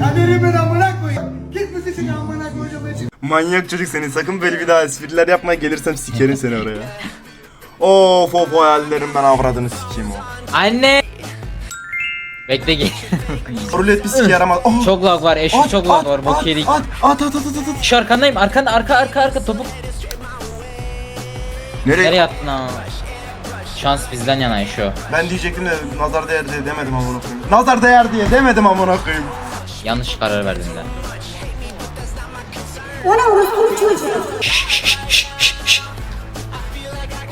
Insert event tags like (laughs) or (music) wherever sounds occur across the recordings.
Kaderimin amına koyayım. Git müziğin amına koyacağım. Manyak çocuk senin. Sakın böyle bir daha espriler yapmaya gelirsem sikerim seni oraya. Of of hayallerim ben avradını sikeyim o. Anne. Bekle gel. Rulet bir sike yaramaz. Oh, çok lag var. Eşim at, çok lag var. Bok at, yedik. At at at at at at. Şu arkandayım. Arkanda arka arka arka topuk. Nereye? Nereye attın ha? Şans bizden yana şu. Ben diyecektim de nazar değer diye demedim amına koyayım. Nazar değer diye demedim amına koyayım. Yanlış karar verdim ben.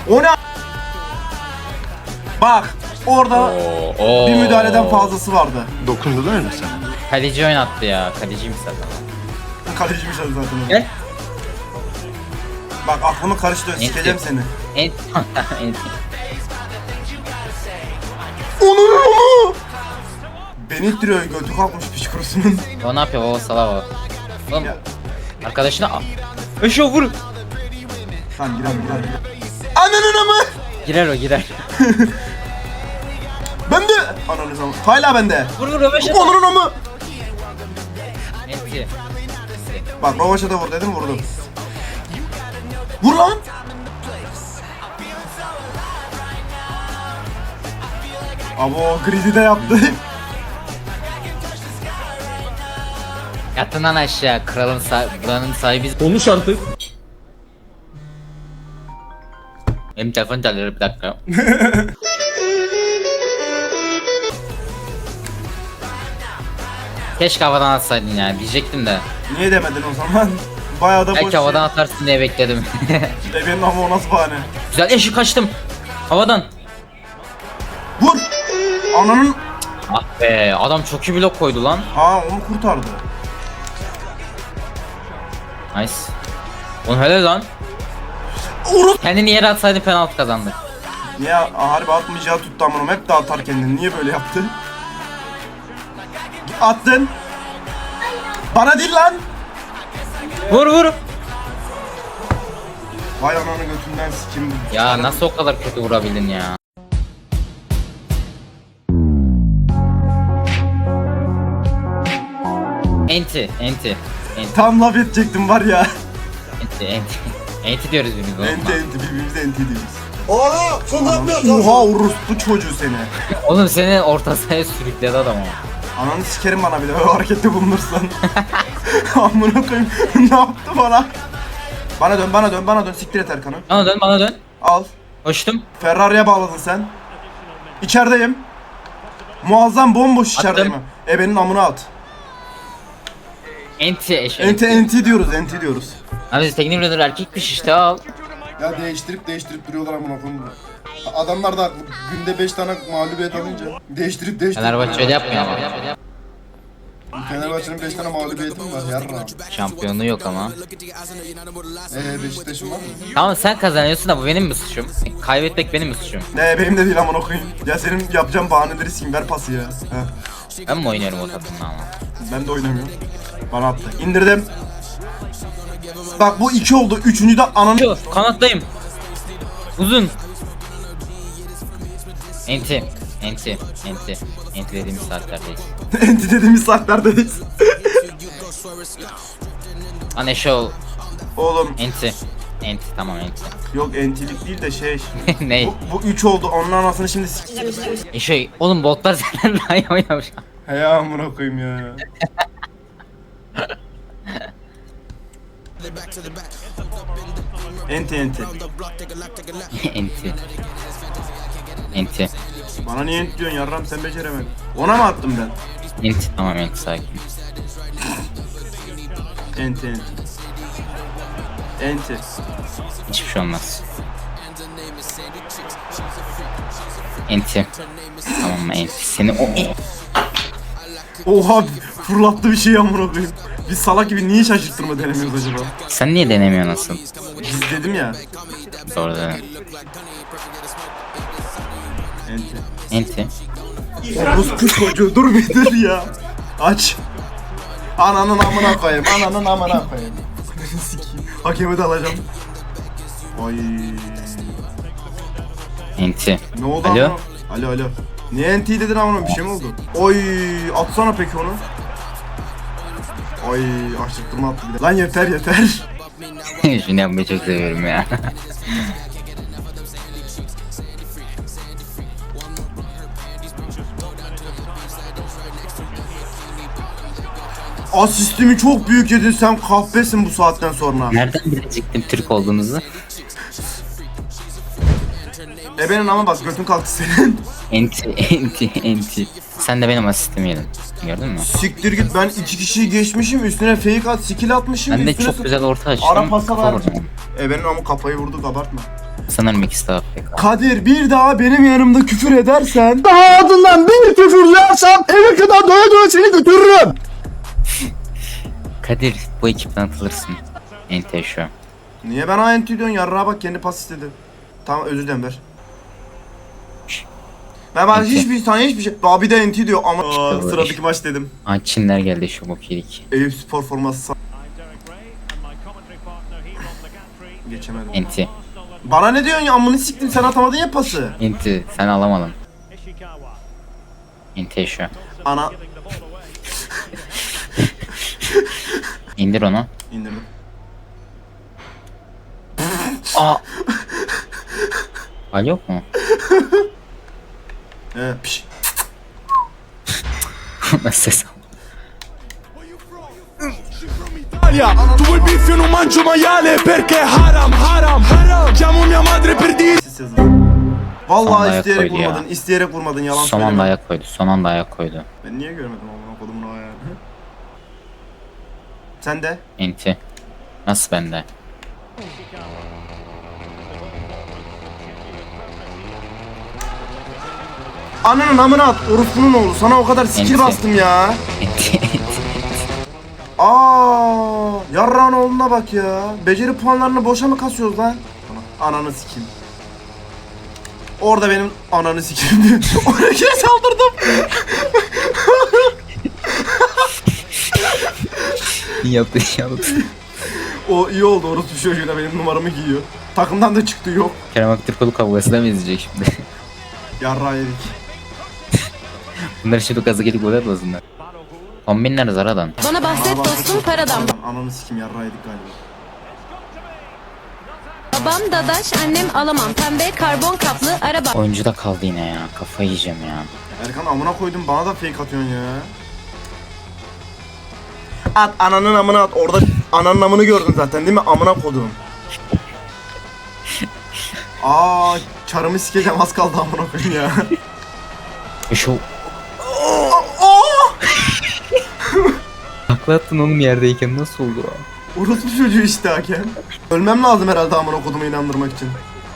O ne? Bak orada Oo, oo. bir müdahaleden fazlası vardı. Dokundu değil mi sen? Kaleci oynattı ya. Kaleciymiş zaten. (laughs) Kaleciymiş adı zaten. o. Gel. Bak aklımı karıştırıyor sikeceğim seni. En (laughs) en Onun onu. Beni ittiriyor götü kalkmış piç kurusunun. O ne yapıyor? O sala o. Oğlum Ya. arkadaşına al. Eşo vur. Tamam girelim girelim. Ananın amı. Girer o girer. (laughs) Bende. Ananı zaman. Hala bende. Vur vur Ömeşe. Onur'un amı. Enti. Bak Rovaş'a da vur dedim vurdum. Vur lan. Abo gridi de yaptı. Yatın lan aşağı. Kralın sa buranın sahibi. Konuş artık. Benim telefon çalıyor bir dakika. (laughs) Keşke havadan atsaydın ya diyecektim de. Niye demedin o zaman? Bayağı da boş. Belki havadan atarsın diye bekledim. E benim ama o nasıl bahane? Güzel eşi kaçtım. Havadan. Vur. Ananın. Ah be adam çok iyi blok koydu lan. Aa onu kurtardı. Nice. Oğlum helal lan. Urut. Kendini yere atsaydın penaltı kazandı. Niye harbi atmayacağı tuttu amınım hep de atar kendini. Niye böyle yaptı? Attın. Bana değil lan. Vur vur. Vay ananı götünden sikim. Ya nasıl o kadar kötü vurabildin ya? Enti, enti, enti, Tam laf edecektim var ya. enti, enti. Enti diyoruz biz bunu. enti enti birbirimize enti diyoruz. Oğlum sen ne? Oha orospu çocuğu seni. Oğlum seni orta sahaya sürükledi adam o. Ananı sikerim bana bir de böyle harekette bulunursan. (laughs) Amına koyayım. (laughs) ne yaptı bana? Bana dön bana dön bana dön siktir et Erkan'ı. Bana dön, bana dön. Al. Koştum. Ferrari'ye bağladın sen. İçerideyim. Muazzam bomboş içerideyim. Ebenin amına at. Enti eşeği. Enti enti diyoruz enti diyoruz. Abi biz teknik direktör erkekmiş işte al. Ya değiştirip değiştirip duruyorlar amına koyayım. Adamlar da haklı. günde 5 tane mağlubiyet alınca değiştirip değiştirip Fenerbahçe öyle yapmıyor ama. Fenerbahçe'nin 5 tane mağlubiyeti mi var yarra? Şampiyonluğu yok ama. Eee Beşiktaş'ın var mı? Tamam sen kazanıyorsun da bu benim mi suçum? Kaybetmek benim mi suçum? Ne benim de değil amına koyayım. Ya senin yapacağın bahaneleri sikeyim ver pası ya. Heh. Ben mi oynuyorum o takımla ama? Ben de oynamıyorum. Bana attı. İndirdim. Bak bu iki oldu. Üçüncü de ananı... Kanattayım. Uzun. Enti. Enti. Enti. Enti dediğimiz saatlerdeyiz. (laughs) enti dediğimiz saatlerdeyiz. (laughs) Lan eşol. Oğlum Enti. Enti tamam enti. yok entilik değil de şey. (laughs) Ney? Bu, bu üç oldu. Onun anasını şimdi sik... Eşo. Oğlum botlar senden daha iyi oynamış. He ya amına koyayım ya. Enti enti. enti. Enti. Bana niye enti diyorsun yarram sen beceremedin. Ona mı attım ben? Enti tamam enti sakin. Enti enti. Enti. Hiçbir şey olmaz. Enti. Tamam mı enti. Seni o Oha fırlattı bir şey amına koyayım. Biz salak gibi niye şaşırttırma denemiyoruz acaba? Sen niye denemiyorsun asıl? Biz dedim ya. Doğru dedin. Enti. Enti. Orospu çocuğu dur bir dur ya. Aç. Ananın amına koyayım. Ananın amına koyayım. Sikeyim. Hakemi de alacağım. Ay. Enti. Ne oldu Alo? amına? Alo alo. Niye enti dedin amına bir şey mi oldu? Oy atsana peki onu. Ay açtırtma attı bir de. Lan yeter yeter. (laughs) Şunu yapmayı çok seviyorum ya. Asistimi çok büyük yedin sen kahpesin bu saatten sonra. Nereden bilecektim Türk olduğunuzu? Ebenin ama bak götün kalktı senin. Enti, enti, enti. Sen de benim asistimi yedin. Gördün mü? Siktir git ben iki kişiyi geçmişim üstüne fake at skill atmışım. Ben de üstüne çok güzel orta açtım. Ara pasa kafa vurdum. Ebenin ama kafayı vurdu abartma. Sanırım ikisi de AFK. Kadir bir daha benim yanımda küfür edersen daha adından bir küfür yersem eve kadar doya doya seni götürürüm. Kadir bu ekipten atılırsın. Enti şu. Niye ben anti diyorsun yarrağa bak kendi pas istedi. Tamam özür dilerim ver. Ben ben Enti. hiçbir sana hiçbir şey. Daha bir de enti diyor ama Aa, bu. sıradaki maç dedim. Aa Çinler geldi şu bok yedik. Eyüp spor forması sa- geçemedim. Enti. Bana ne diyorsun ya amını siktim sen atamadın ya pası. Enti sen alamadın. Enti şu. Ana (laughs) İndir onu. indirdim. Aa. Hal yok mu? (laughs) Ee, piş. (laughs) Nasıl ses al? Italia Tu vuoi biffio non mangio maiale perché haram haram haram Chiamo mia madre per dire. Vallahi Son isteyerek koydu ya. vurmadın, isteyerek vurmadın yalan Son anda ayak koydu. Son anda ayak koydu. Ben niye görmedim amına kodumun o ayağını? Sen de. Enti. Nasıl bende? Ananın amına at, orospunun oğlu. Sana o kadar skill bastım ya. Aa, yarrağın oğluna bak ya. Beceri puanlarını boşa mı kasıyoruz lan? Ananı sikeyim. Orada benim ananı sikeyim. (laughs) Oraya saldırdım. (laughs) yaptı yaptı. O iyi oldu orospu çocuğuyla benim numaramı giyiyor. Takımdan da çıktı yok. Kerem Aktürkoğlu kavgası da mı izleyecek şimdi? Yarrağı yedik. Bunlar şimdi gazı gelip gol atmasınlar. Kombinler zaradan. Bana bahset dostum paradan. Ananı sikeyim yarrağı yedik galiba. Babam dadaş, annem alamam. Pembe karbon kaplı araba. Oyuncu da kaldı yine ya. Kafayı yiyeceğim ya. Erkan amına koydum bana da fake atıyorsun ya. At ananın amına at orada ananın amını gördün zaten değil mi amına kodum. (laughs) Aa çarımı sikeceğim az kaldı amına koyayım ya. E şu... Takla attın oğlum yerdeyken nasıl oldu o? Orospu çocuğu işte hakem. Ölmem lazım herhalde amına kodumu inandırmak için.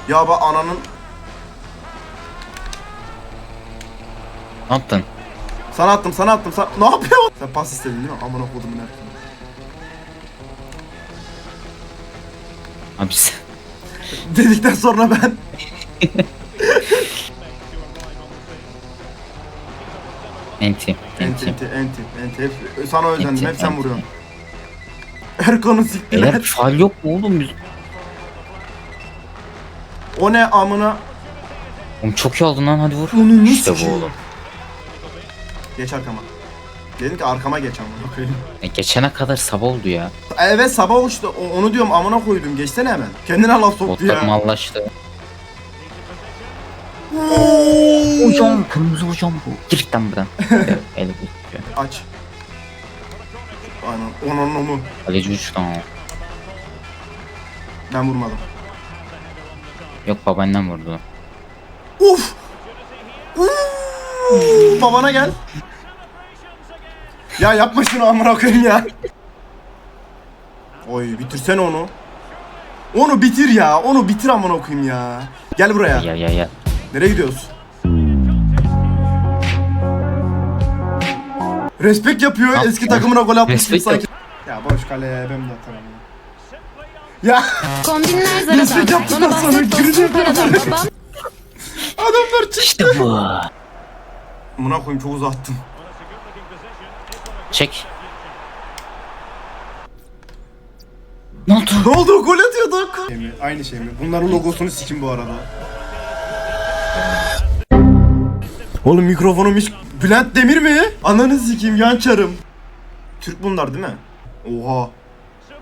Ya bak ananın Ne yaptın? sana attım sana attım sana ne yapıyorsun? Sen pas istedin değil mi amına kodumun Erkan. Abi sen... Dedikten sonra ben (laughs) Enti. enti Enti. enti enti enti hep sana özendim hep sen vuruyorsun. (laughs) Erkan'ı siktiler. Eğer faal yok mu oğlum? Biz... O ne amına? Oğlum çok iyi aldın lan hadi vur. Onun İşte bu oğlum. Geç arkama. Dedim ki arkama geç amına koyayım. (laughs) E, geçene kadar sabah oldu ya. Evet sabah işte o- onu diyorum amına koydum geçsene hemen. Kendine laf soktu Botlar ya. mallaştı. Hocam kırmızı hocam bu. Gir lan buradan. (laughs) Evet, Eli gözüküyor. Aç. Aynen onun onu. Kaleci uçtu ama. Ben vurmadım. Yok babaannem vurdu. Uf! Uf! Babana gel. Ya yapma şunu amına koyayım ya. Oy bitirsene onu. Onu bitir ya. Onu bitir amına koyayım ya. Gel buraya. Gel gel gel. Nereye gidiyoruz? Respekt yapıyor. Ne Eski takımına gol atmış gibi Respekt sanki. Ya boş kale ben de atarım. Ya Kombinler Destek zaradan. yaptıktan Bana sonra bahset dostum girecek paradan. Babam adamlar çıktı. İşte bu. Amına koyayım çok uzattın. Çek. Ne oldu? Ne oldu? Gol atıyorduk. Şey mi? Aynı şey mi? Bunların logosunu sikin bu arada. Oğlum mikrofonum hiç... Bülent Demir mi? Ananı sikeyim yan çarım. Türk bunlar değil mi? Oha.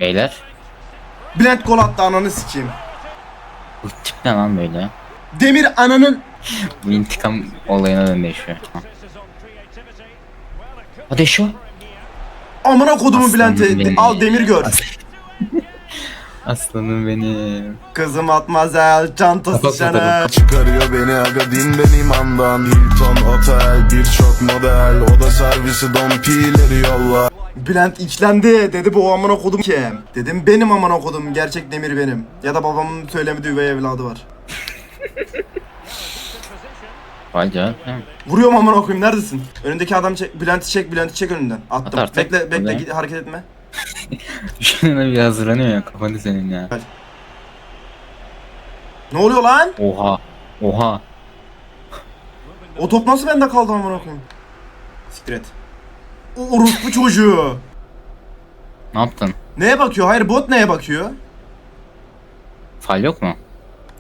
Beyler. Bülent gol attı ananı sikeyim. Bu tip ne lan böyle? Demir ananın. Bu intikam olayına döndü şu. Hadi şu. Amına kodumu Bülent'e. Al demir gör. Aslanım benim. Kızım atmazel çantası sana. Çıkarıyor beni aga din benim andan Hilton otel birçok model Oda servisi don pileri yolla Bülent içlendi. Dedi bu amına kodum ki. Dedim benim amına kodum. Gerçek demir benim. Ya da babamın söylemediği üvey evladı var. (laughs) Vay canım. Vuruyorum amına koyayım neredesin? Önündeki adam çek, Bülent'i çek, Bülent'i çek önünden. Attım. At artık. Bekle, bekle, Hadi. git, hareket etme. Şuna bir hazırlanıyor ya kafanı senin ya. Ne oluyor lan? Oha. Oha. O top nasıl bende kaldı amına koyayım? Siktir et. O orospu çocuğu. Ne yaptın? Neye bakıyor? Hayır bot neye bakıyor? Fal yok mu?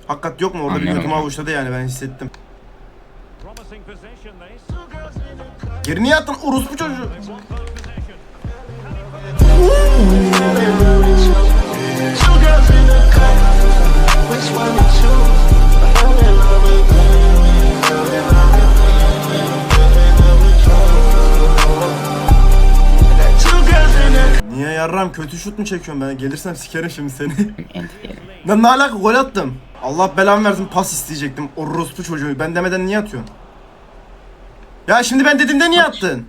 Hakikat yok mu? Orada bir Anlayamadım. götümü avuçladı yani ben hissettim. Geri niye attın orospu çocuğu? Niye yarram kötü şut mu çekiyorum ben? Gelirsem sikerim şimdi seni. Lan ne alaka gol attım. Allah belamı versin pas isteyecektim. Orospu çocuğu. Ben demeden niye atıyorsun? Ya şimdi ben dediğimde niye attın?